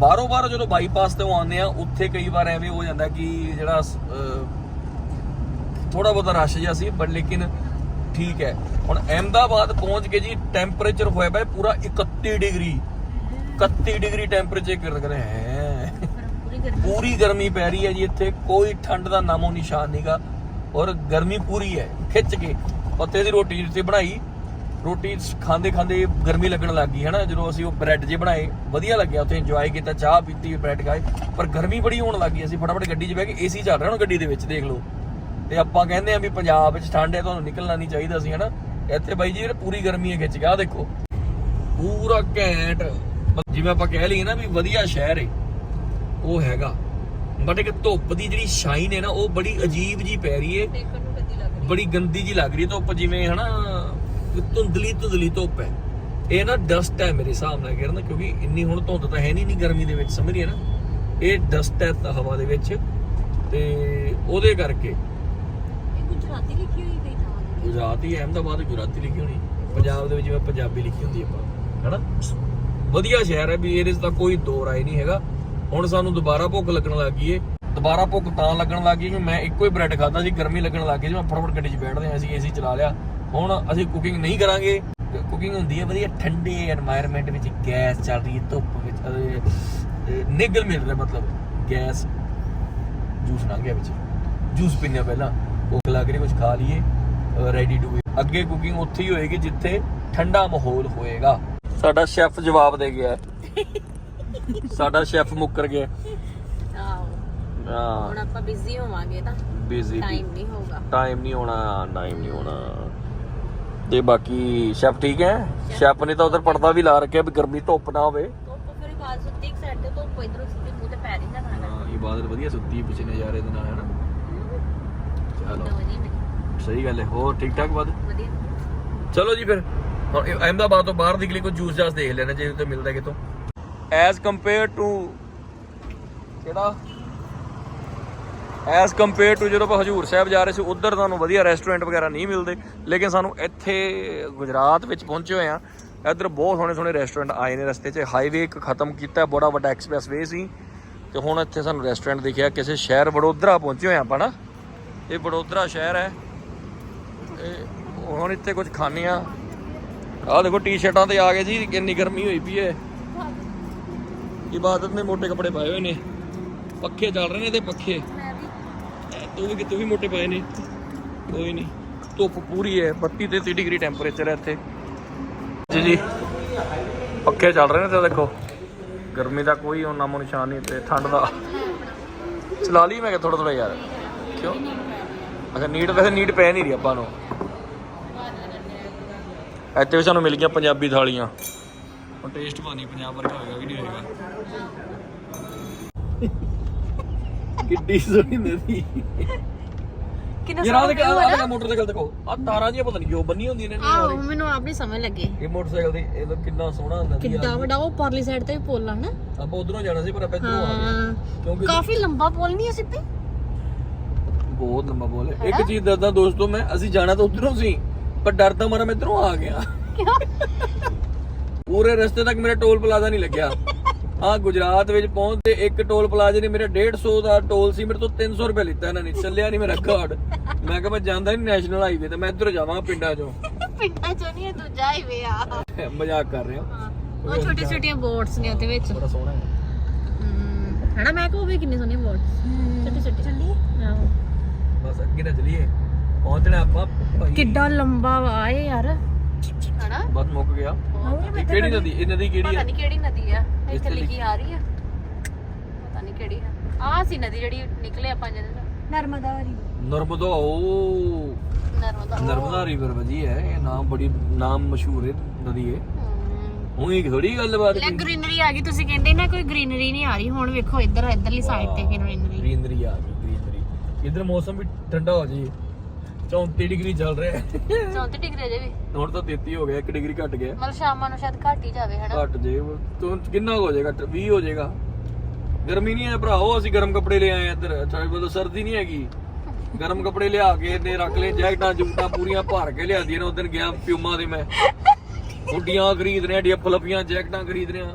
ਬਾਰੋ ਬਾਰ ਜਦੋਂ ਬਾਈਪਾਸ ਤੇ ਆਉਂਦੇ ਆ, ਉੱਥੇ ਕਈ ਵਾਰ ਐਵੇਂ ਹੋ ਜਾਂਦਾ ਕਿ ਜਿਹੜਾ ਥੋੜਾ ਬਹੁਤਾ ਰਸ਼ ਜਿਹਾ ਸੀ ਬਟ ਲੇਕਿਨ ਠੀਕ ਹੈ। ਹੁਣ ਅਹਿਮਦਾਬਾਦ ਪਹੁੰਚ ਕੇ ਜੀ ਟੈਂਪਰੇਚਰ ਹੋਇਆ ਪਿਆ ਪੂਰਾ 31 ਡਿਗਰੀ। 31 ਡਿਗਰੀ ਟੈਂਪਰੇਚਰ ਕਰ ਕਰ ਹੈ? ਪੂਰੀ ਗਰਮੀ ਪੈ ਰਹੀ ਹੈ ਜੀ ਇੱਥੇ, ਕੋਈ ਠੰਡ ਦਾ ਨਾਮੋ ਨਿਸ਼ਾਨ ਨਹੀਂਗਾ ਔਰ ਗਰਮੀ ਪੂਰੀ ਹੈ, ਖਿੱਚ ਕੇ। ਪੱਤੇ ਦੀ ਰੋਟੀ ਜਿੱਥੇ ਬਣਾਈ ਰੋਟੀ ਖਾਂਦੇ ਖਾਂਦੇ ਗਰਮੀ ਲੱਗਣ ਲੱਗ ਗਈ ਹੈ ਨਾ ਜਦੋਂ ਅਸੀਂ ਉਹ ਬ੍ਰੈਡ ਜੇ ਬਣਾਏ ਵਧੀਆ ਲੱਗਿਆ ਉੱਥੇ ਇੰਜੋਏ ਕੀਤਾ ਚਾਹ ਪੀਤੀ ਬ੍ਰੈਡ ਖਾਏ। ਪਰ ਗਰਮੀ ਬੜੀ ਹੋਣ ਲੱਗ ਗਈ ਅਸੀਂ ਫਟਾਫਟ ਗੱਡੀ 'ਚ ਬਹਿ ਕੇ ਏਸੀ ਚੱਲ ਰਿਹਾ ਹੁਣ ਗੱਡੀ ਦੇ ਵਿੱਚ ਦੇਖ ਲਓ। ਤੇ ਆਪਾਂ ਕਹਿੰਦੇ ਆ ਵੀ ਪੰਜਾਬ ਵਿੱਚ ਠੰਡ ਹੈ ਤੁਹਾਨੂੰ ਨਿਕਲਣਾ ਨਹੀਂ ਚਾਹੀਦਾ ਸੀ ਹਨਾ? ਇੱਥੇ ਬਾਈ ਜੀ ਪੂਰੀ ਗਰਮੀ ਹੈ ਖਿੱਚ ਗਿਆ ਦੇਖੋ। ਪੂਰਾ ਘੈਂਟ। ਜਿਵੇਂ ਆਪਾਂ ਕਹਿ ਲਈਏ ਨਾ ਵੀ ਵਧੀਆ ਸ਼ਹਿਰ ਹੈ ਉਹ ਹੈਗਾ। ਬਟ ਇੱਕ ਧੁੱਪ ਦੀ ਜਿਹੜੀ ਸ਼ਾਈਨ ਹੈ ਨਾ ਉਹ ਬੜੀ ਅਜੀਬ ਜੀ ਪੈ ਰਹੀ ਹੈ ਬੜੀ ਗੰਦੀ ਜੀ ਲੱਗ ਰਹੀ ਹੈ ਧੁੱਪ ਜਿਵੇਂ ਹਨਾ? ਵੀ ਧੁੰਦਲੀ ਧੁੰਦਲੀ ਧੁੱਪ ਹੈ। ਇਹ ਨਾ ਡਸਟ ਹੈ ਮੇਰੇ ਹਿਸਾਬ ਨਾਲ ਕਿਰਨ ਕਿਉਂਕਿ ਇੰਨੀ ਹੁਣ ਧੁੰਦ ਤਾਂ ਹੈ ਨਹੀਂ ਨਹੀਂ ਗਰਮੀ ਦੇ ਵਿੱਚ ਸਮਝ ਰਹੀ ਹੈ ਨਾ। ਇਹ ਡਸਟ ਹੈ ਤਾਂ ਹਵਾ ਦੇ ਵਿੱਚ ਤੇ ਉਹਦੇ ਕਰਕੇ। ਇਹ ਗੁਜਰਾਤੀ ਲਿਖੀ ਹੋਈ ਕਈ ਥਾਂ ਤੇ। ਗੁਜਰਾਤੀ ਅਹਿਮਦਾਬਾਦ ਗੁਜਰਾਤੀ ਲਿਖੀ ਹੋਣੀ। ਪੰਜਾਬ ਦੇ ਵਿੱਚ ਜਿਵੇਂ ਪੰਜਾਬੀ ਲਿਖੀ ਹੁੰਦੀ ਆਪਾਂ ਹਨਾ? ਵਧੀਆ ਸ਼ਹਿਰ ਹੈ ਵੀ ਇਹਦੇ 'ਚ ਤਾਂ ਕੋਈ ਦੋ ਰਾਏ ਨਹੀਂ ਹੈਗਾ। ਹੁਣ ਸਾਨੂੰ ਦੁਬਾਰਾ ਭੁੱਖ ਲੱਗਣ ਲੱਗ ਗਈ ਏ। ਦੁਬਾਰਾ ਭੁੱਖ ਤਾਂ ਲੱਗਣ ਲੱਗ ਗਈ ਕਿ ਮੈਂ ਇੱਕੋ ਹੀ ਬ੍ਰੈਡ ਖਾਦਾ ਸੀ ਗਰਮੀ ਲੱਗਣ ਲੱਗ ਗਈ ਜੀ ਮੈਂ ਫਟਾਫਟ ਗੱਡੀ 'ਚ ਬੈਠਦੇ ਹਾਂ ਅਸੀਂ ਏਸੀ ਚਲਾ ਲਿਆ। ਹੁਣ ਅਸੀਂ ਕੁਕਿੰਗ ਨਹੀਂ ਕਰਾਂਗੇ। ਕੁਕਿੰਗ ਹੁੰਦੀ ਹੈ ਵਧੀਆ ਠੰਡੇ এনवायरमेंट ਵਿੱਚ ਗੈਸ ਚੱਲ ਰਹੀ ਹੈ ਧੁੱਪ ਵਿੱਚ ਨਿਗਲ ਮਿਲ ਰਿਹਾ ਮਤਲਬ। ਗੈਸ ਜੂਸ ਨਾ ਗਿਆ ਵਿੱਚ। ਜੂਸ ਪੀਣਾ ਪਹਿਲਾਂ। ਭੁੱਖ ਲੱਗ ਰਹੀ ਕੁਝ ਖਾ ਲਈਏ ਰੈਡੀ ਟੂ ਅੱਗੇ ਕੁਕਿੰਗ ਉੱਥੇ ਹੀ ਹੋਏਗੀ ਜਿੱਥੇ ਠੰਡਾ ਮਾਹੌਲ ਹੋਏਗਾ। ਸਾਡਾ ਸ਼ੈਫ ਜਵਾਬ ਦੇ ਗਿਆ। <laughs> ਸਾਡਾ ਸ਼ੈਫ ਮੁੱਕਰ ਗਿਆ। ਹਾਂ। ਹੁਣ ਆਪਾਂ ਬਿਜ਼ੀ ਹੋਵਾਂਗੇ ਤਾਂ। ਟਾਈਮ ਨਹੀਂ ਹੋਊਗਾ। ਟਾਈਮ ਨਹੀਂ ਹੋਣਾ ਟਾਈਮ ਨਹੀਂ ਹੋਣਾ। ਤੇ ਬਾਕੀ ਸ਼ੈਫ ਠੀਕ ਹੈ? ਸ਼ੈਫ ਨੇ ਤਾਂ ਉਧਰ ਪਰਦਾ ਵੀ ਲਾ ਰੱਖਿਆ ਵੀ ਗਰਮੀ ਧੁੱਪ ਨਾ ਹੋਵੇ। ਧੁੱਪ ਫਿਰ ਬਾਅਦ ਸੁੱਤੀ ਇੱਕ ਸਾਈਡ ਤੇ ਧੁੱਪ ਇਧਰੋਂ ਸਿੱਧੇ ਮੂੰਹ ਤੇ ਪੈ ਰਹੀ ਨਾ ਖਾਣਾ। ਹਾਂ ਇਬਾਦਤ ਵਧੀਆ ਸੁੱਤੀ ਪਿੱਛੇ ਨਜ਼ਾਰੇ ਦੇ ਨਾਲ ਹੈ ਨਾ ਚਲੋ ਸਹੀ ਗੱਲ ਹੈ ਹੋਰ ਠੀਕ ਠਾਕ ਬਾਦ ਚਲੋ ਜੀ ਫਿਰ ਹੁਣ ਅਹਿਮਦਾਬਾਦ ਤੋਂ ਬਾਹਰ ਨਿਕਲੀ ਕੋਈ ਜੂਸ ਜਾਸ ਦੇਖ ਲੈਣਾ ਜੇ ਉੱਥੇ ਮਿਲਦਾ ਕਿਤੋਂ। ਐਜ਼ ਕੰਪੇਅਰ ਟੂ ਕਿਹੜਾ? ਐਸ ਕੰਪੇਅਰ ਟੂ ਜਦੋਂ ਆਪਾਂ ਹਜੂਰ ਸਾਹਿਬ ਜਾ ਰਹੇ ਸੀ ਉਧਰ ਤੁਹਾਨੂੰ ਵਧੀਆ ਰੈਸਟੋਰੈਂਟ ਵਗੈਰਾ ਨਹੀਂ ਮਿਲਦੇ। ਲੇਕਿਨ ਸਾਨੂੰ ਇੱਥੇ ਗੁਜਰਾਤ ਵਿੱਚ ਪਹੁੰਚੇ ਹੋਏ ਆ ਇੱਧਰ ਬਹੁਤ ਸੋਹਣੇ ਸੋਹਣੇ ਰੈਸਟੋਰੈਂਟ ਆਏ ਨੇ ਰਸਤੇ 'ਚ। ਹਾਈਵੇ ਇੱਕ ਖਤਮ ਕੀਤਾ ਬੜਾ ਵੱਡਾ ਐਕਸਪ੍ਰੈਸਵੇ ਸੀ। ਤੇ ਹੁਣ ਇੱਥੇ ਸਾਨੂੰ ਰੈਸਟੋਰੈਂਟ ਦਿਖਿਆ ਕਿਸੇ ਸ਼ਹਿਰ ਵਡੋਦਰਾ ਪਹੁੰਚੇ ਹੋਏ ਆ ਆਪਾਂ ਨਾ। ਇਹ ਵਡੋਦਰਾ ਸ਼ਹਿਰ ਹੈ। ਹੁਣ ਇੱਥੇ ਕੁਝ ਖਾਣੇ ਆ ਆਹ ਦੇਖੋ ਟੀ-ਸ਼ਰਟਾਂ ਤੇ ਆ ਗਏ ਜੀ ਕਿੰਨੀ ਗਰਮੀ ਹੋਈ ਪਈ ਹੈ। ਇਬਾਦਤ। ਨੇ ਮੋٹے ਕੱਪੜੇ ਪਾਏ ਹੋਏ ਨੇ। ਪੱਖੇ ਚੱਲ ਰਹੇ ਨੇ ਤੇ ਪੱਖੇ। ਵੀ ਤੂੰ ਵੀ ਤੂੰ ਵੀ ਮੋٹے ਪਾਏ ਨੇ। ਕੋਈ ਨਹੀਂ ਧੁੱਪ ਪੂਰੀ ਹੈ 32 33 ਡਿਗਰੀ ਟੈਂਪਰੇਚਰ ਹੈ ਇੱਥੇ। ਜੀ ਜੀ। ਪੱਖੇ ਚੱਲ ਰਹੇ ਨੇ ਤੇ ਦੇਖੋ। ਗਰਮੀ ਦਾ ਕੋਈ ਉਹ ਨਾਮੋ ਨਿਸ਼ਾਨ ਨਹੀਂ ਤੇ ਠੰਡ ਦਾ। ਚਲਾ ਲਈ ਮੈਂ ਕਿ ਥੋੜਾ ਥੋੜਾ ਯਾਰ। ਕਿਉਂ? ਅਗਰ ਨੀਟ, ਵੈਸੇ ਨੀਟ ਪੈ ਨਹੀਂ ਰਹੀ ਆਪਾਂ ਨੂੰ। ਇੱਥੇ ਵੀ ਸਾਨੂੰ ਮਿਲ ਗਈਆਂ ਪੰਜਾਬੀ ਥਾਲੀਆਂ। ਹੁਣ ਟੇਸਟ ਪਾਣੀ ਪੰਜਾਬ ਵਰਗਾ ਹੋਏਗਾ ਕਿ ਨਹੀਂ ਹੋਏਗਾ। ਕਿੱਡੀ ਸੋਹਣੀ ਨਦੀ ਕਿੰਨਾ ਯਾਰ ਆਹ ਸੋਹਣਾ ਦੇਖ ਆਹ ਨਾ। ਮੋਟਰਸਾਈਕਲ ਦੇਖੋ ਆ ਤਾਰਾਂ ਜੀਆਂ ਪਤਾ ਨਹੀਂ ਕਿਉਂ ਬੰਨੀਆਂ ਹੁੰਦੀਆਂ ਨੇ ਇਹਨਾਂ ਆਹੋ ਨਾਲ ਮੈਨੂੰ ਆਪ ਨਹੀਂ ਸਮਝ ਲੱਗੇ। ਇਹ ਮੋਟਰਸਾਈਕਲ ਦੀ ਇਹ ਲੋਕ ਕਿੰਨਾ ਸੋਹਣਾ ਨਦੀ ਆ ਕਿੱਡਾ ਵੱਡਾ ਉਹ ਪਰਲੀ ਸਾਈਡ ਤੇ ਵੀ ਪੁੱਲ ਆ ਨਾ। ਆਪਾਂ ਉਧਰੋਂ ਜਾਣਾ ਸੀ ਪਰ ਆਪਾਂ ਇੱਧਰੋਂ ਆ ਗਏ। ਹਾਂ। ਕਿਉਂਕਿ ਕਾਫੀ ਲੰਬਾ ਪੁੱਲ ਨਹੀਂ ਹੈ ਸਿੱਧੀ? ਬਹੁਤ ਲੰਬਾ ਬੋਲ ਹੈ। ਇੱਕ ਚੀਜ਼ ਦੱਸਦਾ ਦੋਸਤੋ ਮੈਂ ਅਸੀਂ ਜਾਣਾ ਤਾਂ ਉਧਰੋਂ ਸੀ ਪਰ ਡਰਦਾ ਮਾਰਾ ਮੈਂ ਇੱਧਰੋਂ ਆ ਗਿਆ। ਕਿਉਂ? ਪੂਰੇ ਰਸਤੇ ਤੱਕ ਮੇਰਾ ਟੋਲ ਪਲਾਜ਼ਾ ਨਹੀਂ ਲੱਗਿਆ। ਹਾਂ ਗੁਜਰਾਤ ਵਿੱਚ ਪਹੁੰਚਦੇ ਇੱਕ ਟੋਲ ਪਲਾਜ਼ੇ ਨੇ ਮੇਰਾ 150 ਦਾ ਟੋਲ ਸੀ ਮੇਰੇ ਤੋਂ 300 ਰੁਪਏ ਲਿੱਤਾ ਇਹਨਾਂ ਨੇ ਚੱਲਿਆ ਨਹੀਂ ਮੇਰਾ ਕਾਰਡ। ਮੈਂ ਕਿਹਾ ਮੈਂ ਜਾਂਦਾ ਨਹੀਂ ਨੈਸ਼ਨਲ ਹਾਈਵੇ ਤੇ ਮੈਂ ਇੱਧਰ ਜਾਵਾਂਗਾ ਪਿੰਡਾਂ 'ਚੋਂ। ਪਿੰਡਾਂ ਚੋਂ ਨਹੀਂ ਦੂਜਾ ਹੀ ਵੇ ਆ। ਮਜ਼ਾਕ ਕਰ ਰਿਹਾ ਉਹ ਛੋਟੀ ਛੋਟੀਆਂ ਬੋਟਸ ਨੇ ਉਹਦੇ ਵਿੱਚ। ਬੜਾ ਸੋਹਣਾ ਹੈ। ਹਨਾ ਮੈਂ ਕਹੋ ਵੀ ਕਿੰਨੇ ਸੋਹਣੀਆਂ ਬੋਟਸ। ਛੋਟੀ ਛੋਟੀ। ਚੱਲੀ ਆਹੋ। ਬਸ ਅੱਗੇ ਨਾ ਚਲੀਏ। ਪਹੁੰਚਣਾ ਆਪਾਂ ਭਾਈ। ਕਿੱਡਾ ਲੰਬਾ ਵਾ ਇਹ ਯਾਰ। ਹਨਾ? ਬਸ ਮੁੱਕ ਗਿਆ। ਇਹ ਕਿਹੜੀ ਨਦੀ? ਇਹ ਨਦੀ ਕਿਹੜੀ ਪਤਾ ਹੈ ਨਹੀਂ ਕਿਹੜੀ ਨਦੀ ਆ। ਇੱਥੇ ਇੱਥੇ ਲਿਖੀ ਆ ਰਹੀ ਆ। ਪਤਾ ਨਹੀਂ ਕਿਹੜੀ ਆ। ਆਹ ਸੀ ਨਦੀ ਜਿਹੜੀ ਨਿਕਲੇ ਆਪਾਂ ਜਦੋਂ ਨਰਮਦਾ ਵਾਲੀ। ਨਰਮਦਾ ਉਹ ਨਰਮਦਾ। ਨਰਮਦਾ ਰਿਵਰ ਵਜੀ ਹੈ ਇਹ ਨਾਮ ਬੜੀ ਨਾਮ ਮਸ਼ਹੂਰ ਹੈ ਨਦੀ ਹੈ। ਹਮ। ਉਹੀ ਥੋੜੀ ਗੱਲਬਾਤ ਲੈ ਗ੍ਰੀਨਰੀ ਆ ਗਈ ਤੁਸੀਂ ਕਹਿੰਦੇ ਨਾ ਕੋਈ ਗ੍ਰੀਨਰੀ ਨਹੀਂ ਆ ਰਹੀ ਹੁਣ ਵੇਖੋ ਇੱਧਰ ਇੱਧਰਲੀ ਸਾਈਡ ਤੇ ਗ੍ਰੀਨਰੀ ਗ੍ਰੀਨਰੀ ਆ ਗਈ ਗ੍ਰੀਨਰੀ ਇਧਰ ਮੌਸਮ ਵੀ ਠੰਡਾ ਹੋ ਜੀ 34 ਡਿਗਰੀ ਚੱਲ ਰਿਹਾ। ਹੈ 34 ਡਿਗਰੀ ਅਜੇ ਵੀ। ਹੁਣ ਤਾਂ 33 ਹੋ ਗਿਆ 1 ਡਿਗਰੀ ਘਟ ਗਿਆ। ਮਤਲਬ ਸ਼ਾਮਾਂ ਨੂੰ ਸ਼ਾਇਦ ਘੱਟ ਹੀ ਜਾਵੇ ਹਨਾ? ਘਟ ਜੇ ਤੂੰ ਕਿੰਨਾ ਕੁ ਹੋ ਜਾਏਗਾ? 20 ਹੋ ਜਾਏਗਾ। ਗਰਮੀ ਨਹੀਂ ਹੈ ਭਰਾਓ ਅਸੀਂ ਗਰਮ ਕੱਪੜੇ ਲੈ ਆਏ ਇੱਧਰ। ਚਾਹੇ ਬੋਲੋ ਸਰਦੀ ਨਹੀਂ ਹੈਗੀ। ਗਰਮ ਕੱਪੜੇ ਲਿਆ ਕੇ ਤੇ ਰੱਖ ਲਏ ਜੈਕਟਾਂ ਜੂਟਾਂ ਪੂਰੀਆਂ ਭਰ ਕੇ ਲਿਆਂਦੀਆਂ ਨੇ ਉਦੋਂ ਗਿਆ ਪਿਊਮਾ ਦੇ ਮੈਂ। ਹੁੱਡੀਆਂ ਖਰੀਦ ਰਹੇ ਡੀਆਂ ਫਲਫੀਆਂ ਜੈਕਟਾਂ ਖਰੀਦ ਰਹੇ। ਆ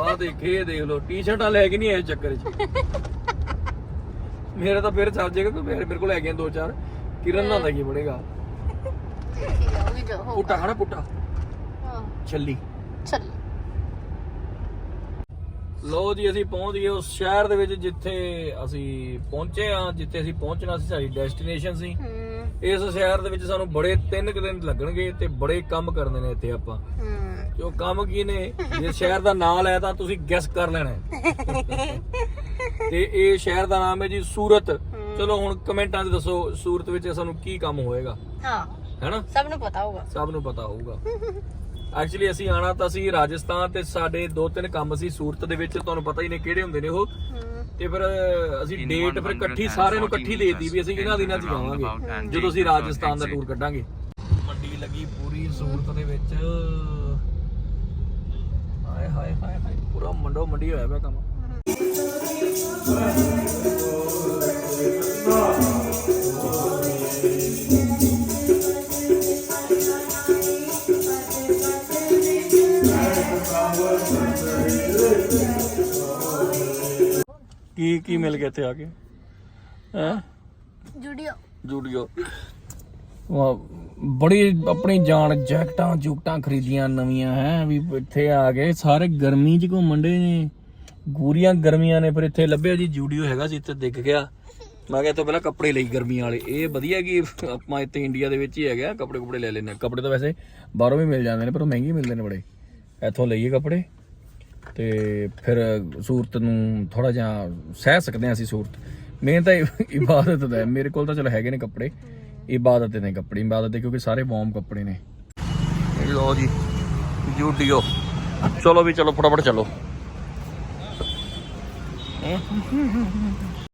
ਆਹ ਦੇਖੇ ਦੇਖ ਲਓ ਟੀ-ਸ਼ਰਟਾਂ ਲੈ ਕੇ ਨਹੀਂ ਆਏ ਚੱਕਰ 'ਚ। ਮੇਰਾ ਤਾਂ ਫਿਰ ਚੱਲ ਜਾਏਗਾ ਕਿਉਂਕਿ ਮੇਰੇ ਕੋਲ ਹੈਗੇ ਦੋ ਚਾਰ। ਕਿਰਨ ਨਾਲ ਜਾਊਗੀ ਜੋ ਹੋਊਗਾ। ਪੁੱਟਾ ਹਨਾ ਪੁੱਟਾ ਹਾਂ। ਛੱਲੀ। ਚੱਲ ਲੋ ਜੀ ਅਸੀਂ ਪਹੁੰਚ ਗਏ ਉਸ ਸ਼ਹਿਰ ਦੇ ਵਿੱਚ ਜਿੱਥੇ ਅਸੀਂ ਪਹੁੰਚੇ ਆ ਜਿੱਥੇ ਅਸੀਂ ਪਹੁੰਚਣਾ ਸੀ ਸਾਡੀ ਡੈਸਟੀਨੇਸ਼ਨ ਸੀ। ਹੂੰ। ਇਸ ਸ਼ਹਿਰ ਦੇ ਵਿੱਚ ਸਾਨੂੰ ਬੜੇ ਤਿੰਨ ਕੁ ਦਿਨ ਲੱਗਣਗੇ ਤੇ ਬੜੇ ਕੰਮ ਕਰਨੇ ਨੇ ਇੱਥੇ ਆਪਾਂ। ਹੂੰ। ਜੋ ਕੰਮ ਕੀ ਨੇ? ਜੇ ਸ਼ਹਿਰ ਦਾ ਨਾਮ ਲੈ ਤਾਂ ਤੁਸੀਂ ਗੈਸ ਕਰ ਲੈਣਾ ਹੈ। <laughs> ਤੇ ਇਹ ਸ਼ਹਿਰ ਦਾ ਨਾਮ ਹੈ ਜੀ ਸੂਰਤ। ਚਲੋ ਹੁਣ ਕਮੈਂਟਾਂ 'ਚ ਦੱਸੋ ਸੂਰਤ ਵਿੱਚ ਸਾਨੂੰ ਕੀ ਕੰਮ ਹੋਏਗਾ? ਹਾਂ। ਹੈਨਾ? ਸਭ ਨੂੰ ਪਤਾ ਹੋਊਗਾ। ਸਭ ਨੂੰ ਪਤਾ ਹੋਊਗਾ। <laughs> ਐਕਚੁਅਲੀ ਅਸੀਂ ਆਣਾ ਤਾਂ ਸੀ ਰਾਜਸਥਾਨ ਤੇ ਸਾਡੇ ਦੋ ਤਿੰਨ ਕੰਮ ਸੀ ਸੂਰਤ ਦੇ ਵਿੱਚ ਤੁਹਾਨੂੰ ਪਤਾ ਹੀ ਨੇ ਕਿਹੜੇ ਹੁੰਦੇ ਨੇ ਉਹ। ਤੇ ਫਿਰ ਅਸੀਂ ਡੇਟ ਫਿਰ ਇਕੱਠੀ ਸਾਰਿਆਂ ਨੂੰ ਇਕੱਠੀ ਦੇਤੀ ਵੀ ਅਸੀਂ ਇਹਨਾਂ ਦਿਨਾਂ 'ਚ ਜਾਵਾਂਗੇ ਜਦੋਂ ਅਸੀਂ ਰਾਜਸਥਾਨ ਦਾ ਟੂਰ ਕੱਢਾਂਗੇ। ਮੰਡੀ ਲੱਗੀ ਪੂਰੀ ਸੂਰਤ ਦੇ ਵਿੱਚ। ਹਾਏ ਹਾਏ ਹਾਏ ਹਾਏ ਪੂਰਾ ਮੰਡੋ ਮੰਡੀ ਹੋਇਆ ਪਿਆ ਕੰਮ। ਕੀ ਕੀ ਮਿਲ ਗਿਆ ਇੱਥੇ ਆ ਕੇ ਹੈ ਜੁੜਿਓ ਜੂਡੀਓ ਵਾਹ ਬੜੀ ਆਪਣੀ ਜਾਨ ਜੈਕਟਾਂ ਜੁਕਟਾਂ ਖਰੀਦੀਆਂ ਨਵੀਆਂ ਹੈ ਵੀ ਇੱਥੇ ਆ ਗਏ ਸਾਰੇ ਗਰਮੀ 'ਚ ਘੁੰਮਣ ਦੇ ਨੇ ਗੂਰੀਆਂ ਗਰਮੀਆਂ ਨੇ ਫਿਰ ਇੱਥੇ ਲੱਭਿਆ ਜੀ ਜੂਡੀਓ ਹੈਗਾ ਸੀ ਇੱਥੇ ਦਿਖ ਗਿਆ ਮੈਂ ਕਿਹਾ ਤੋਂ ਪਹਿਲਾਂ ਕੱਪੜੇ ਲਈ ਗਰਮੀਆਂ ਵਾਲੇ। ਇਹ ਵਧੀਆ ਕਿ ਆਪਾਂ ਇੱਥੇ ਇੰਡੀਆ ਦੇ ਵਿੱਚ ਹੀ ਹੈਗਾ ਕੱਪੜੇ ਕੁਪੜੇ ਲੈ ਲੈਣੇ ਕੱਪੜੇ ਤਾਂ ਵੈਸੇ ਬਾਹਰੋਂ ਵੀ ਮਿਲ ਜਾਂਦੇ ਨੇ, ਪਰ ਉਹ ਮਹਿੰਗੇ ਮਿਲਦੇ ਨੇ ਬੜੇ। ਇੱਥੋਂ ਲਈਏ ਕੱਪੜੇ ਤੇ ਫਿਰ ਸੂਰਤ ਨੂੰ ਥੋੜਾ ਜਿਹਾ ਸਹਿ ਸਕਦੇ ਹਾਂ ਅਸੀਂ ਸੂਰਤ। ਮੇਨ ਤਾਂ ਇ- <laughs> ਇਬਾਦਤ ਦਾ ਮੇਰੇ ਕੋਲ ਤਾਂ ਚਲੋ ਹੈਗੇ ਨੇ ਕੱਪੜੇ। ਇਬਾਦਤ ਦੇ ਨੇ ਕੱਪੜੇ, ਇਬਾਦਤ ਦੇ ਕਿਉਂਕਿ ਸਾਰੇ ਵਾਰਮ ਕੱਪੜੇ ਨੇ। ਲੋ ਜੀ, ਜੂਡੀਓ। ਚਲੋ ਵੀ ਚਲੋ, ਫਟਾਫਟ ਚਲੋ।